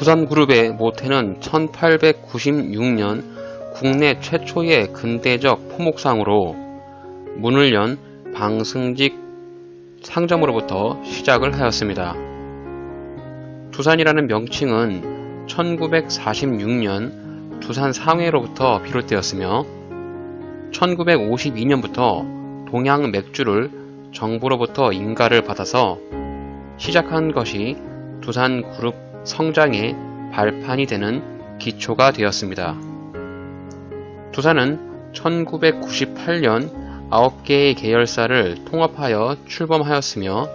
두산그룹의 모태는 1896년 국내 최초의 근대적 포목상으로 문을 연 방승직 상점으로부터 시작을 하였습니다. 두산이라는 명칭은 1946년 두산 상회로부터 비롯되었으며 1952년부터 동양 맥주를 정부로부터 인가를 받아서 시작한 것이 두산 그룹 성장의 발판이 되는 기초가 되었습니다. 두산은 1998년 9개의 계열사를 통합하여 출범하였으며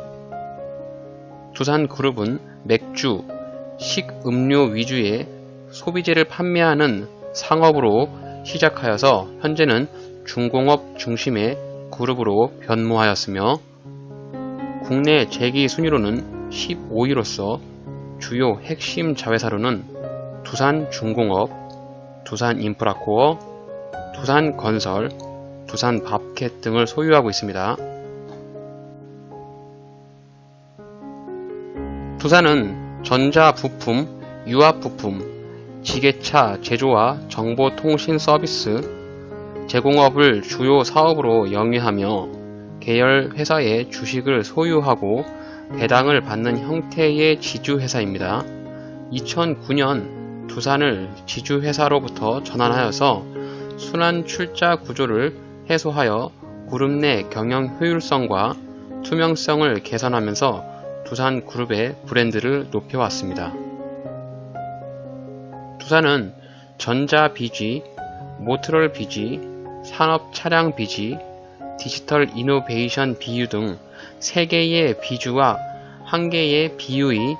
두산 그룹은 맥주, 식음료 위주의 소비재를 판매하는 상업으로 시작하여서 현재는 중공업 중심의 그룹으로 변모하였으며 국내 재기 순위로는 15위로서 주요 핵심 자회사로는 두산중공업, 두산인프라코어, 두산건설, 두산밥켓 등을 소유하고 있습니다. 두산은 전자부품, 유압부품, 지게차 제조와 정보통신 서비스 제공업을 주요 사업으로 영위하며 계열 회사의 주식을 소유하고 배당을 받는 형태의 지주회사입니다. 2009년 두산을 지주회사로부터 전환하여서 순환 출자 구조를 해소하여 그룹 내 경영 효율성과 투명성을 개선하면서 두산 그룹의 브랜드를 높여왔습니다. 두산은 전자 비지, 모트롤 비지, 산업 차량 비지, 디지털 이노베이션 비유 등 3개의 비주와 1개의 비유의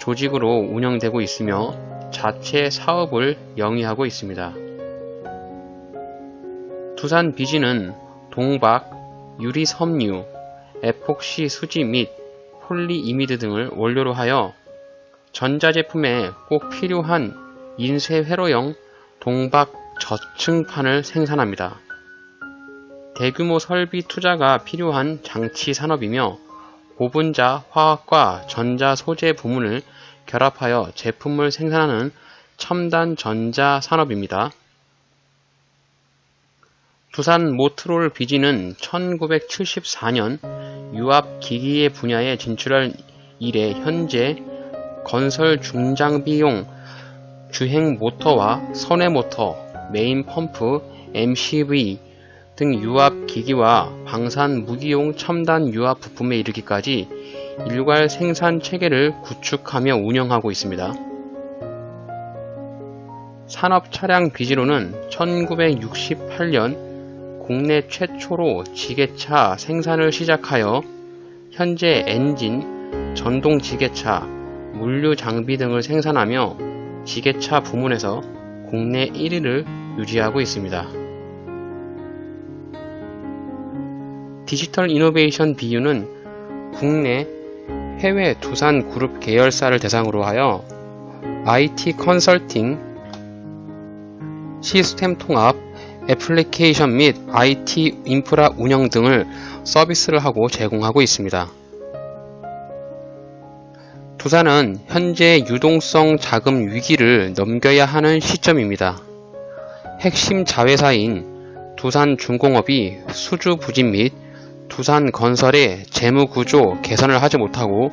조직으로 운영되고 있으며 자체 사업을 영위하고 있습니다. 두산 비지는 동박, 유리 섬유, 에폭시 수지 및 폴리이미드 등을 원료로 하여 전자제품에 꼭 필요한 인쇄 회로형 동박 저층판을 생산합니다. 대규모 설비 투자가 필요한 장치 산업이며 고분자 화학과 전자 소재 부문을 결합하여 제품을 생산하는 첨단 전자 산업입니다. 두산 모트롤 비지는 1974년 유압 기기의 분야에 진출할 이래 현재 건설 중장비용 주행 모터와 선해 모터, 메인 펌프, MCV 등 유압 기기와 방산 무기용 첨단 유압 부품에 이르기까지 일괄 생산 체계를 구축하며 운영하고 있습니다. 산업 차량 비지로는 1968년 국내 최초로 지게차 생산을 시작하여 현재 엔진, 전동 지게차, 물류 장비 등을 생산하며 지게차 부문에서 국내 1위를 유지하고 있습니다. 디지털 이노베이션 BU는 국내 해외 두산 그룹 계열사를 대상으로 하여 IT 컨설팅, 시스템 통합, 애플리케이션 및 IT 인프라 운영 등을 서비스를 하고 제공하고 있습니다. 두산은 현재 유동성 자금 위기를 넘겨야 하는 시점입니다. 핵심 자회사인 두산중공업이 수주 부진 및 두산 건설의 재무 구조 개선을 하지 못하고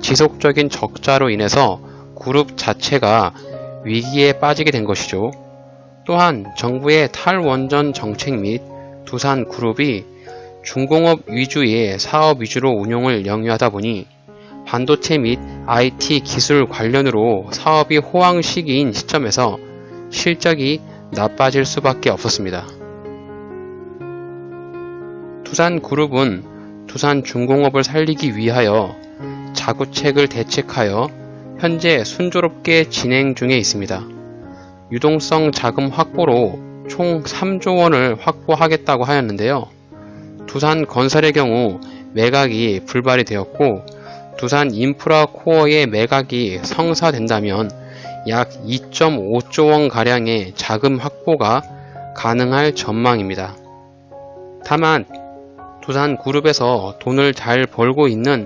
지속적인 적자로 인해서 그룹 자체가 위기에 빠지게 된 것이죠. 또한 정부의 탈원전 정책 및 두산 그룹이 중공업 위주의 사업 위주로 운용을 영위하다 보니 반도체 및 IT 기술 관련으로 사업이 호황 시기인 시점에서 실적이 나빠질 수밖에 없었습니다. 두산 그룹은 두산 중공업을 살리기 위하여 자구책을 대책하여 현재 순조롭게 진행 중에 있습니다. 유동성 자금 확보로 총 3조 원을 확보하겠다고 하였는데요. 두산 건설의 경우 매각이 불발이 되었고 두산 인프라 코어의 매각이 성사된다면 약 2.5조 원 가량의 자금 확보가 가능할 전망입니다. 다만 두산 그룹에서 돈을 잘 벌고 있는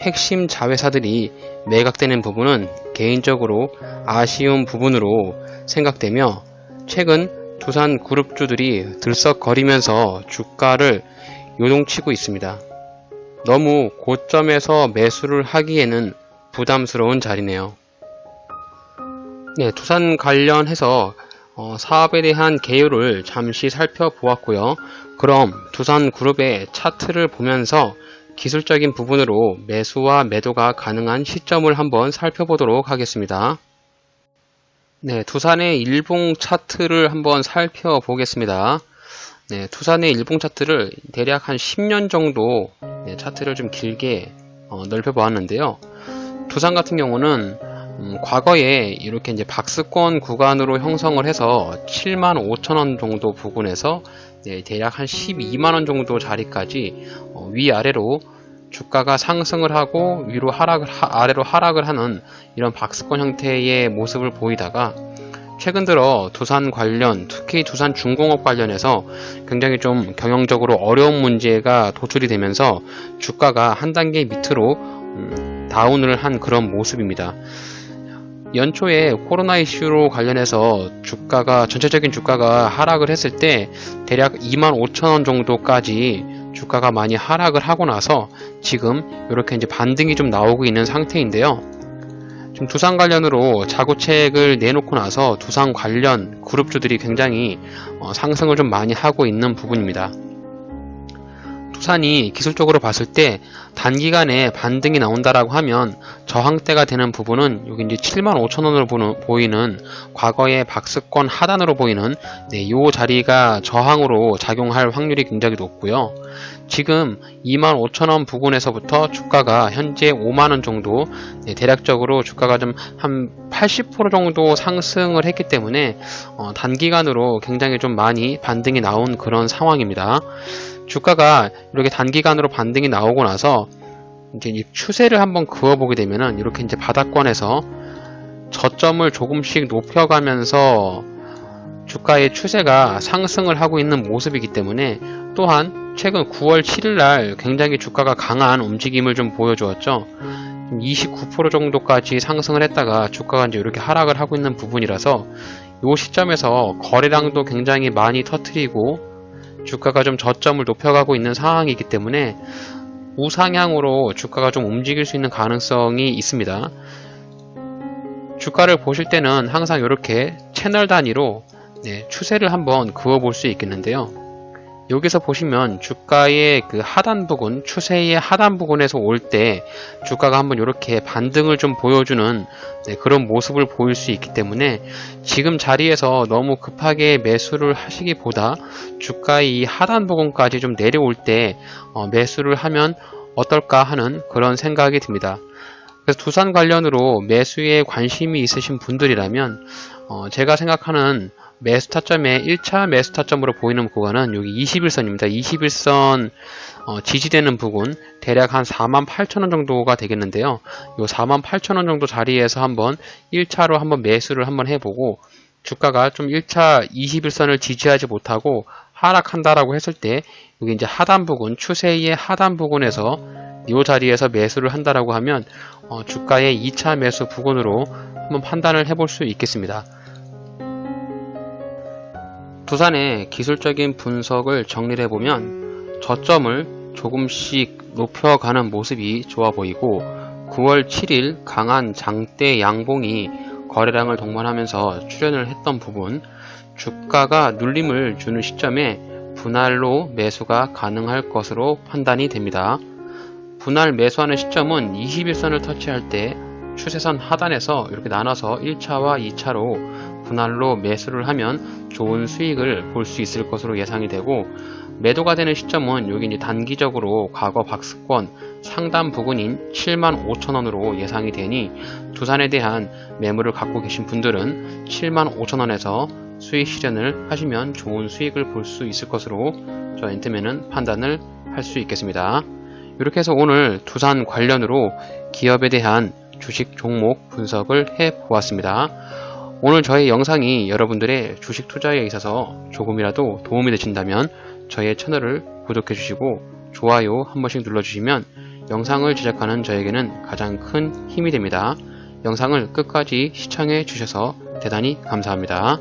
핵심 자회사들이 매각되는 부분은 개인적으로 아쉬운 부분으로 생각되며 최근 두산 그룹주들이 들썩거리면서 주가를 요동치고 있습니다. 너무 고점에서 매수를 하기에는 부담스러운 자리네요. 네, 두산 관련해서 어, 사업에 대한 개요를 잠시 살펴보았고요. 그럼 두산 그룹의 차트를 보면서 기술적인 부분으로 매수와 매도가 가능한 시점을 한번 살펴보도록 하겠습니다. 네, 두산의 일봉 차트를 한번 살펴보겠습니다. 네, 두산의 일봉 차트를 대략 한 10년 정도 네, 차트를 좀 길게 어, 넓혀 보았는데요. 두산 같은 경우는 음, 과거에 이렇게 이제 박스권 구간으로 형성을 해서 7만 5천 원 정도 부근에서 네, 대략 한 12만 원 정도 자리까지 어, 위아래로 주가가 상승을 하고 위로 하락을 하, 아래로 하락을 하는 이런 박스권 형태의 모습을 보이다가 최근 들어 두산 관련 특히 두산 중공업 관련해서 굉장히 좀 경영적으로 어려운 문제가 도출이 되면서 주가가 한 단계 밑으로 음, 다운을 한 그런 모습입니다. 연초에 코로나 이슈로 관련해서 주가가 전체적인 주가가 하락을 했을 때 대략 2만 5천 원 정도까지 주가가 많이 하락을 하고 나서 지금 이렇게 이제 반등이 좀 나오고 있는 상태인데요. 지금 두산 관련으로 자구책을 내놓고 나서 두산 관련 그룹주들이 굉장히 어, 상승을 좀 많이 하고 있는 부분입니다. 두산이 기술적으로 봤을 때 단기간에 반등이 나온다라고 하면 저항대가 되는 부분은 여기 이제 7만 5천 원으로 보이는 과거의 박스권 하단으로 보이는 네, 요 자리가 저항으로 작용할 확률이 굉장히 높고요. 지금 2만 5천 원 부근에서부터 주가가 현재 5만 원 정도 네, 대략적으로 주가가 좀 한 80% 정도 상승을 했기 때문에 어, 단기간으로 굉장히 좀 많이 반등이 나온 그런 상황입니다. 주가가 이렇게 단기간으로 반등이 나오고 나서 이제 이 추세를 한번 그어보게 되면은 이렇게 이제 바닥권에서 저점을 조금씩 높여가면서 주가의 추세가 상승을 하고 있는 모습이기 때문에 또한 최근 9월 7일 날 굉장히 주가가 강한 움직임을 좀 보여주었죠. 29% 정도까지 상승을 했다가 주가가 이제 이렇게 하락을 하고 있는 부분이라서 이 시점에서 거래량도 굉장히 많이 터트리고 주가가 좀 저점을 높여가고 있는 상황이기 때문에 우상향으로 주가가 좀 움직일 수 있는 가능성이 있습니다. 주가를 보실 때는 항상 이렇게 채널 단위로 네, 추세를 한번 그어볼 수 있겠는데요. 여기서 보시면 주가의 그 하단 부분, 추세의 하단 부분에서 올 때 주가가 한번 이렇게 반등을 좀 보여주는 네, 그런 모습을 보일 수 있기 때문에 지금 자리에서 너무 급하게 매수를 하시기보다 주가의 이 하단 부분까지 좀 내려올 때 어, 매수를 하면 어떨까 하는 그런 생각이 듭니다. 그래서 두산 관련으로 매수에 관심이 있으신 분들이라면 어, 제가 생각하는 매수 타점의 1차 매수 타점으로 보이는 구간은 여기 21선입니다. 21선 어, 지지되는 부분 대략 한 48,000원 정도가 되겠는데요. 요 48,000원 정도 자리에서 한번 1차로 한번 매수를 한번 해보고 주가가 좀 1차 21선을 지지하지 못하고 하락한다라고 했을 때 여기 이제 하단 부분 추세의 하단 부분에서 이 자리에서 매수를 한다라고 하면 어, 주가의 2차 매수 부분으로 한번 판단을 해볼 수 있겠습니다. 두산의 기술적인 분석을 정리를 해보면 저점을 조금씩 높여가는 모습이 좋아 보이고 9월 7일 강한 장대 양봉이 거래량을 동반하면서 출현을 했던 부분 주가가 눌림을 주는 시점에 분할로 매수가 가능할 것으로 판단이 됩니다. 분할 매수하는 시점은 21선을 터치할 때 추세선 하단에서 이렇게 나눠서 1차와 2차로 분할로 매수를 하면 좋은 수익을 볼 수 있을 것으로 예상이 되고 매도가 되는 시점은 여기 이제 단기적으로 과거 박스권 상단 부근인 7만 5천원으로 예상이 되니 두산에 대한 매물을 갖고 계신 분들은 7만 5천원에서 수익 실현을 하시면 좋은 수익을 볼 수 있을 것으로 저 엔트맨은 판단을 할 수 있겠습니다. 이렇게 해서 오늘 두산 관련으로 기업에 대한 주식 종목 분석을 해 보았습니다. 오늘 저의 영상이 여러분들의 주식 투자에 있어서 조금이라도 도움이 되신다면 저의 채널을 구독해 주시고 좋아요 한 번씩 눌러주시면 영상을 제작하는 저에게는 가장 큰 힘이 됩니다. 영상을 끝까지 시청해 주셔서 대단히 감사합니다.